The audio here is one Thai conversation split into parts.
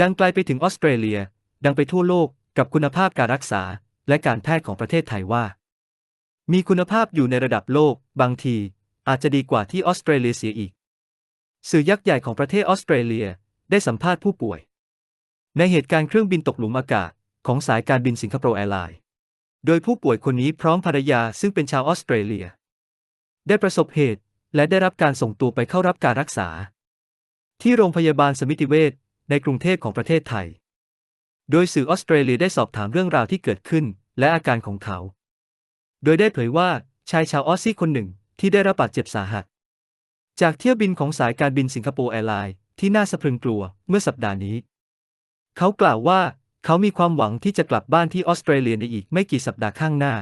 ดังไกลไปถึงออสเตรเลีย ดังไปทั่วโลกกับคุณภาพการรักษา และการแพทย์ของประเทศไทยว่า มีคุณภาพอยู่ในระดับโลก บางที อาจจะดีกว่าที่ออสเตรเลียเสียอีก สื่อยักษ์ใหญ่ของประเทศออสเตรเลียได้สัมภาษณ์ผู้ป่วย ในเหตุการณ์เครื่องบินตกหลุมอากาศของสายการบินสิงคโปร์แอร์ไลน์ โดยผู้ป่วยคนนี้พร้อมภรรยาซึ่งเป็นชาวออสเตรเลีย ได้ประสบเหตุและได้รับการส่งตัวไปเข้ารับการรักษา ที่โรงพยาบาลสมิติเวช ในกรุงเทพของประเทศไทย โดยสื่อออสเตรเลียได้สอบถามเรื่องราวที่เกิดขึ้น และอาการของเขา โดยได้เผยว่าชายชาวออสซี่คนหนึ่งที่ได้รับบาดเจ็บสาหัส จากเที่ยวบินของสายการบินสิงคโปร์แอร์ไลน์ที่น่าสะพรึงกลัวเมื่อสัปดาห์นี้ เขากล่าวว่าเขามีความหวังที่จะกลับบ้านที่ออสเตรเลียในอีกไม่กี่สัปดาห์ข้างหน้า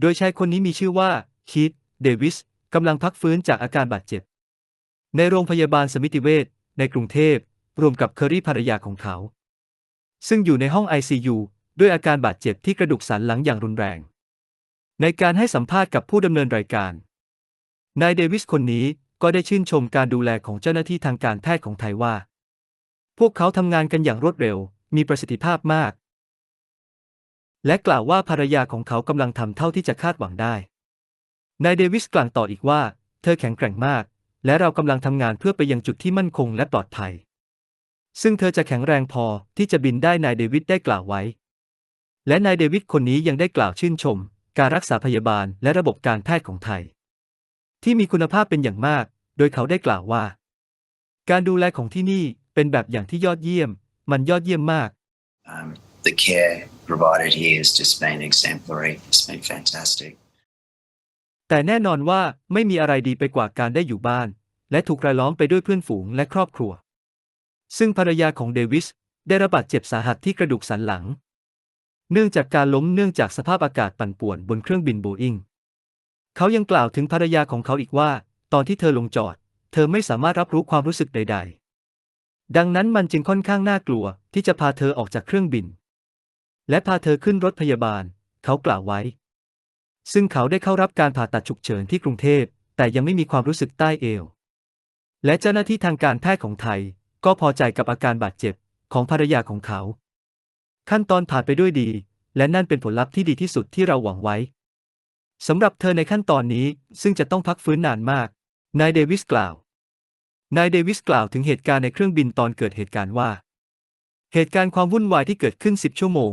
โดยชายคนนี้มีชื่อว่าคีธเดวิสกำลังพักฟื้นจากอาการบาดเจ็บ ในโรงพยาบาลสมิติเวชในกรุงเทพ รวมกับเคอรี่ภรรยาของเขา ซึ่งอยู่ในห้อง ICU ด้วยอาการบาดเจ็บที่กระดูกสันหลังอย่างรุนแรง ในการให้สัมภาษณ์กับผู้ดำเนินรายการ นายเดวิสคนนี้ก็ได้ชื่นชมการดูแลของเจ้าหน้าที่ทางการแพทย์ของไทยว่า พวกเขาทำงานกันอย่างรวดเร็ว มีประสิทธิภาพมาก และกล่าวว่าภรรยาของเขากำลังทำเท่าที่จะคาดหวังได้ นายเดวิสกล่าวต่ออีกว่า เธอแข็งแกร่งมาก และเรากำลังทำงานเพื่อไปยังจุดที่มั่นคงและปลอดภัย ซึ่งเธอจะแข็งแรงพอที่จะบินได้นายเดวิดได้กล่าวไว้ และนายเดวิดคนนี้ยังได้กล่าวชื่นชม การรักษาพยาบาลและระบบการแพทย์ของไทย ที่มีคุณภาพเป็นอย่างมาก โดยเขาได้กล่าวว่า การดูแลของที่นี่เป็นแบบอย่างที่ยอดเยี่ยม มันยอดเยี่ยมมาก Um, the care provided here has just been exemplary. It's been fantastic. แต่แน่นอนว่าไม่มีอะไรดีไปกว่าการได้อยู่บ้าน และถูกรายล้อมไปด้วยเพื่อนฝูงและครอบครัว ซึ่งภรรยาของเดวิสได้รับบาดเจ็บสาหัสที่กระดูกสันหลัง เนื่องจากการล้มเนื่องจากสภาพอากาศปั่นป่วนบนเครื่องบินโบอิงเขายังกล่าวถึงภรรยาของเขาอีกว่า ตอนที่เธอลงจอด เธอไม่สามารถรับรู้ความรู้สึกใด ๆ ดังนั้นมันจึงค่อนข้างน่ากลัวที่จะพาเธอออกจากเครื่องบิน และพาเธอขึ้นรถพยาบาล เขากล่าวไว้ ซึ่งเขาได้เข้ารับการผ่าตัดฉุกเฉินที่กรุงเทพแต่ยังไม่มีความรู้สึกใต้เอว และเจ้าหน้าที่ทางการแพทย์ของไทย ก็พอใจกับอาการบาดเจ็บของภรรยาของเขา ขั้นตอนผ่านไปด้วยดี และนั่นเป็นผลลัพธ์ที่ดีที่สุดที่เราหวังไว้สำหรับเธอในขั้นตอนนี้ซึ่งจะต้องพักฟื้นนานมาก นายเดวิสกล่าว นายเดวิสกล่าวถึงเหตุการณ์ในเครื่องบินตอนเกิดเหตุการณ์ว่า เหตุการณ์ความวุ่นวายที่เกิดขึ้น 10 ชั่วโมง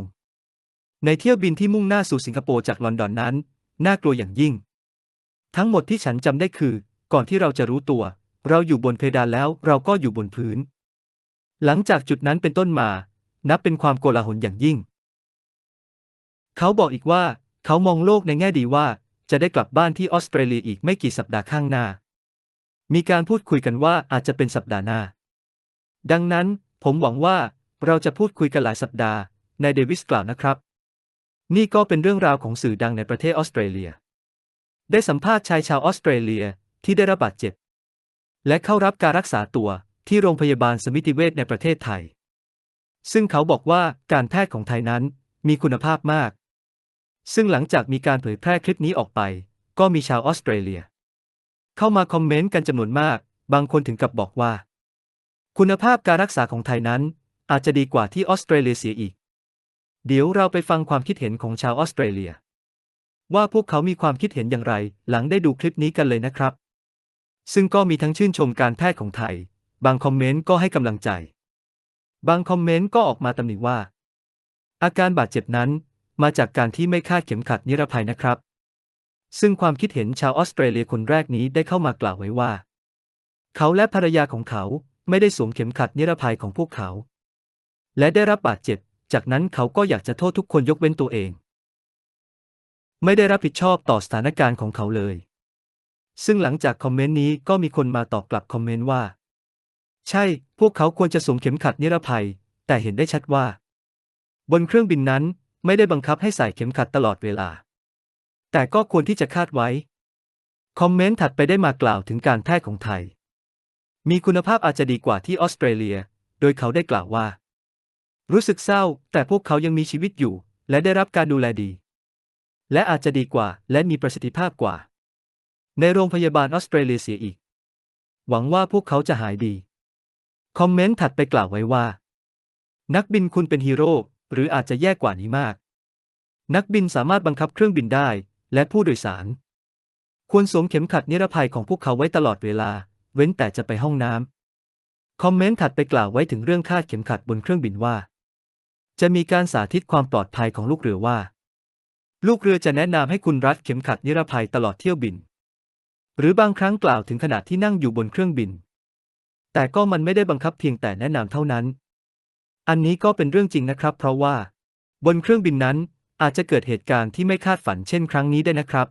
ในเที่ยวบินที่มุ่งหน้าสู่สิงคโปร์จากลอนดอนนั้น น่ากลัวอย่างยิ่ง ทั้งหมดที่ฉันจำได้คือ ก่อนที่เราจะรู้ตัว เราอยู่บนเพดานแล้วเราก็อยู่บนพื้น หลังจากจุดนั้นเป็นต้นมา นับเป็นความโกลาหลอย่างยิ่ง เขาบอกอีกว่า เขามองโลกในแง่ดีว่า จะได้กลับบ้านที่ออสเตรเลียอีกไม่กี่สัปดาห์ข้างหน้า มีการพูดคุยกันว่าอาจจะเป็นสัปดาห์หน้า ดังนั้นผมหวังว่าเราจะพูดคุยกันหลายสัปดาห์ นายเดวิสกล่าวนะครับ นี่ก็เป็นเรื่องราวของสื่อดังในประเทศออสเตรเลีย ได้สัมภาษณ์ชายชาวออสเตรเลียที่ได้รับบาดเจ็บ และเข้ารับการรักษาตัว ที่โรงพยาบาลสมิติเวชในประเทศไทย ซึ่งเขาบอกว่าการแพทย์ของไทยนั้นมีคุณภาพมาก ซึ่งหลังจากมีการเผยแพร่คลิปนี้ออกไป ก็มีชาวออสเตรเลีย เข้ามาคอมเมนต์กันจำนวนมาก บางคนถึงกับบอกว่า คุณภาพการรักษาของไทยนั้น อาจจะดีกว่าที่ออสเตรเลียเสียอีก เดี๋ยวเราไปฟังความคิดเห็นของชาวออสเตรเลีย ว่าพวกเขามีความคิดเห็นอย่างไร หลังได้ดูคลิปนี้กันเลยนะครับ ซึ่งก็มีทั้งชื่นชมการแพทย์ของไทย บางคอมเมนต์ก็ให้กำลังใจ บางคอมเมนต์ก็ออกมาตำหนิว่า อาการบาดเจ็บนั้นมาจากการที่ไม่คาดเข็มขัดนิรภัยนะครับ ซึ่งความคิดเห็นชาวออสเตรเลียคนแรกนี้ได้เข้ามากล่าวไว้ว่า เขาและภรรยาของเขาไม่ได้สวมเข็มขัดนิรภัยของพวกเขา และได้รับบาดเจ็บ จากนั้นเขาก็อยากจะโทษทุกคนยกเว้นตัวเอง ไม่ได้รับผิดชอบต่อสถานการณ์ของเขาเลย ซึ่งหลังจากคอมเมนต์นี้ก็มีคนมาตอบกลับคอมเมนต์ว่า ใช่ พวกเขาควรจะสวมเข็มขัดนิรภัย แต่เห็นได้ชัดว่า บนเครื่องบินนั้นไม่ได้บังคับให้ใส่เข็มขัดตลอดเวลา แต่ก็ควรที่จะคาดไว้ คอมเมนต์ถัดไปได้มากล่าวถึงการแพทย์ของไทย มีคุณภาพอาจจะดีกว่าที่ออสเตรเลีย โดยเขาได้กล่าวว่า รู้สึกเศร้า แต่พวกเขายังมีชีวิตอยู่ และได้รับการดูแลดี และอาจจะดีกว่า และมีประสิทธิภาพกว่า ในโรงพยาบาลออสเตรเลียเสียอีก หวังว่าพวกเขาจะหายดี คอมเมนต์ถัดไปกล่าวไว้ว่า นักบินคุณเป็นฮีโร่หรืออาจจะแย่กว่านี้มาก นักบินสามารถบังคับเครื่องบินได้ และผู้โดยสาร ควรสวมเข็มขัดนิรภัยของพวกเขาไว้ตลอดเวลา เว้นแต่จะไปห้องน้ำคอมเมนต์ถัดไปกล่าวไว้ถึงเรื่องคาดเข็มขัดบนเครื่องบินว่า จะมีการสาธิตความปลอดภัยของลูกเรือว่า ลูกเรือจะแนะนำให้คุณรัดเข็มขัดนิรภัยตลอดเที่ยวบิน หรือบางครั้งกล่าวถึงขณะที่นั่งอยู่บนเครื่องบิน แต่ก็มันไม่ได้บังคับเพียงแต่แนะนำเท่านั้น อันนี้ก็เป็นเรื่องจริงนะครับ เพราะว่า บนเครื่องบินนั้นอาจจะเกิดเหตุการณ์ที่ไม่คาดฝันเช่นครั้งนี้ได้นะครับ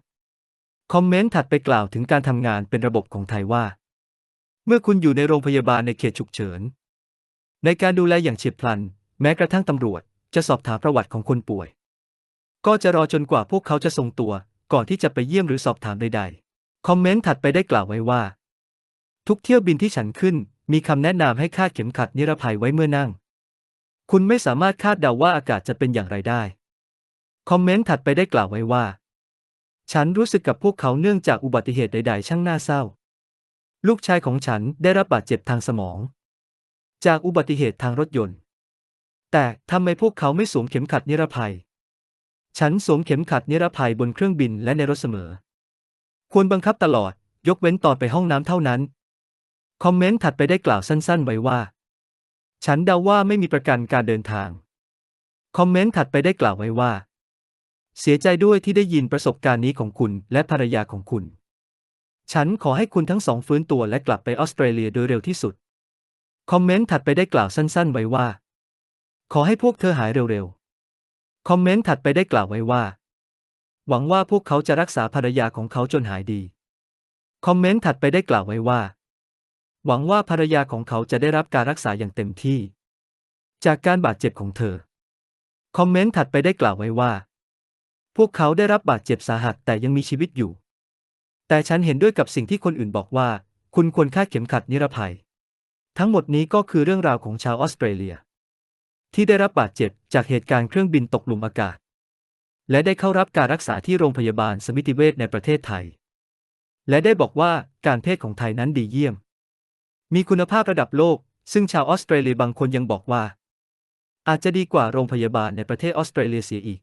คอมเมนต์ถัดไปกล่าวถึงการทำงานเป็นระบบของไทยว่า เมื่อคุณอยู่ในโรงพยาบาลในเขตฉุกเฉิน ในการดูแลอย่างเฉียบพลัน แม้กระทั่งตำรวจจะสอบถามประวัติของคนป่วย ก็จะรอจนกว่าพวกเขาจะทรงตัว ก่อนที่จะไปเยี่ยมหรือสอบถามใด ๆ คอมเมนต์ถัดไปได้กล่าวไว้ว่า ทุกเที่ยวบินที่ฉันขึ้น มีคำแนะนำให้คาดเข็มขัดนิรภัยไว้เมื่อนั่ง คุณไม่สามารถคาดเดาว่าอากาศจะเป็นอย่างไรได้ คอมเมนต์ถัดไปได้กล่าวไว้ว่า ฉันรู้สึกกับพวกเขาเนื่องจากอุบัติเหตุใด ๆ ช่างน่าเศร้า ลูกชายของฉันได้รับบาดเจ็บทางสมอง จากอุบัติเหตุทางรถยนต์ แต่ทำไมพวกเขาไม่สวมเข็มขัดนิรภัย ฉันสวมเข็มขัดนิรภัยบนเครื่องบินและในรถเสมอ ควรบังคับตลอดยกเว้นตอนไปห้องน้ำเท่านั้น คอมเมนต์ถัดไปได้กล่าวสั้นๆ ไว้ว่า ฉันเดาว่าไม่มีประกันการเดินทาง คอมเมนต์ถัดไปได้กล่าวไว้ว่า เสียใจด้วยที่ได้ยินประสบการณ์นี้ของคุณและภรรยาของคุณ ฉันขอให้คุณทั้งสองฟื้นตัวและกลับไปออสเตรเลียโดยเร็วที่สุด คอมเมนต์ถัดไปได้กล่าวสั้นๆ ไว้ว่า ขอให้พวกเธอหายเร็วๆ คอมเมนต์ถัดไปได้กล่าวไว้ว่า หวังว่าพวกเขาจะรักษาภรรยาของเขาจนหายดี คอมเมนต์ถัดไปได้กล่าวไว้ว่า หวังว่าภรรยาของเขาจะได้รับการรักษาอย่างเต็มที่ จากการบาดเจ็บของเธอ คอมเมนต์ถัดไปได้กล่าวไว้ว่า พวกเขาได้รับบาดเจ็บสาหัสแต่ยังมีชีวิตอยู่ แต่ฉันเห็นด้วยกับสิ่งที่คนอื่นบอกว่า คุณควรคาดเข็มขัดนิรภัย ทั้งหมดนี้ก็คือเรื่องราวของชาวออสเตรเลีย ที่ได้รับบาดเจ็บจากเหตุการณ์เครื่องบินตกหลุมอากาศ และได้เข้ารับการรักษาที่โรงพยาบาลสมิติเวชในประเทศไทย และได้บอกว่าการแพทย์ของไทยนั้นดีเยี่ยม มีคุณภาพระดับโลก ซึ่งชาวออสเตรเลียบางคนยังบอกว่า อาจจะดีกว่าโรงพยาบาลในประเทศออสเตรเลียเสียอีก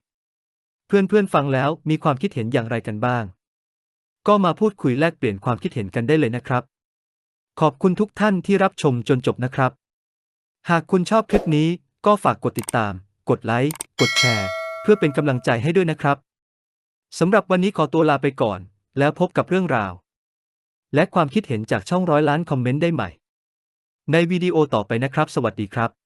เพื่อนๆฟังแล้วมีความคิดเห็นอย่างไรกันบ้าง ก็มาพูดคุยแลกเปลี่ยนความคิดเห็นกันได้เลยนะครับ ขอบคุณทุกท่านที่รับชมจนจบนะครับ หากคุณชอบคลิปนี้ก็ฝากกดติดตาม กดไลค์ กดแชร์ เพื่อเป็นกำลังใจให้ด้วยนะครับสำหรับวันนี้ขอตัวลาไปก่อน แล้วพบกับเรื่องราว และความคิดเห็นจากช่องร้อยล้านคอมเมนต์ได้ใหม่ ในวิดีโอต่อไปนะครับ สวัสดีครับ